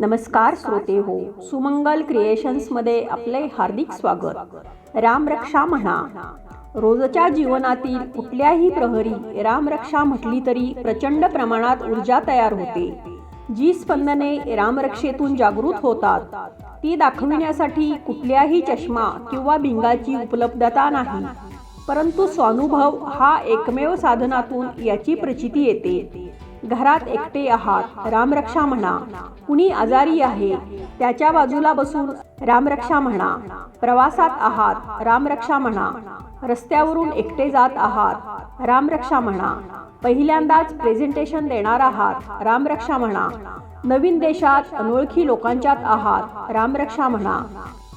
नमस्कार श्रोते हो. सुमंगल क्रिएशन्समध्ये आपले हार्दिक स्वागत. रामरक्षा म्हणा. रोजच्या जीवनातील कुठल्याही प्रहरी रामरक्षा म्हटली तरी प्रचंड प्रमाणात ऊर्जा तयार होते. जी स्पंदने रामरक्षेतून जागृत होतात ती दाखविण्यासाठी कुठल्याही चष्मा किंवा भिंगाची उपलब्धता नाही. परंतु स्वानुभव हा एकमेव साधनातून याची प्रचिती येते. घरात एकटे आहात. रामरक्षा म्हणा. कुणी आजारी आहे त्याच्या बाजूला बसून रामरक्षा म्हणा. प्रवासात आहात रामरक्षा म्हणा. रस्त्यावरून एकटे जात आहात रामरक्षा म्हणा. पहिल्यांदाच प्रेझेंटेशन देणार आहात रामरक्षा म्हणा. नवीन देशात अनोळखी लोकांच्यात आहात रामरक्षा म्हणा.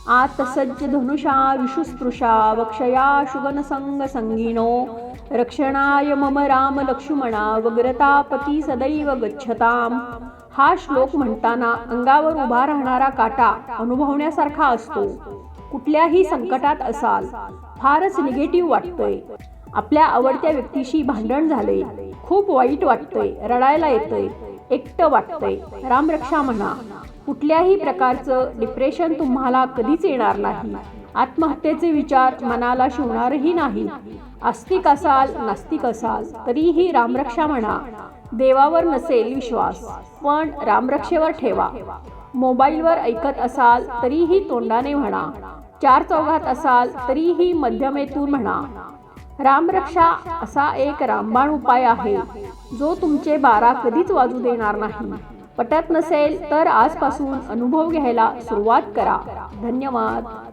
आतसज्ज धनुषा विशुस्पृशा वक्षया शुगनसंग संगिनो रक्षणाय मम राम लक्ष्मणा वग्रतापती सदैव गच्छताम। हा श्लोक म्हणताना अंगावर उभा राहणारा काटा अनुभवण्यासारखा असतो। कुठल्याही संकटात असाल फारच निगेटिव्ह वाटतोय। आपल्या आवडत्या व्यक्तीशी भांडण झाले खूप वाईट वाटतंय रडायला येतंय एकटं वाटतंय रामरक्षा म्हणा। कुठल्याही प्रकारचं डिप्रेशन तुम्हाला कधीच येणार नाही. आत्महत्येचे विचार मनाला शिवणारही नाही. आस्तिक असाल नास्तिक असाल तरीही रामरक्षा म्हणा. देवावर नसेल विश्वास पण रामरक्षेवर ठेवा. मोबाईलवर ऐकत असाल तरीही तोंडाने म्हणा. चार चौघात असाल तरीही मध्यमेतून म्हणा. रामरक्षा असा एक रामबाण उपाय आहे जो तुमचे बारा कधीच वाजू देणार नाही. पटत नसेल तर आजपासून अनुभव घ्यायला सुरुवात करा. धन्यवाद.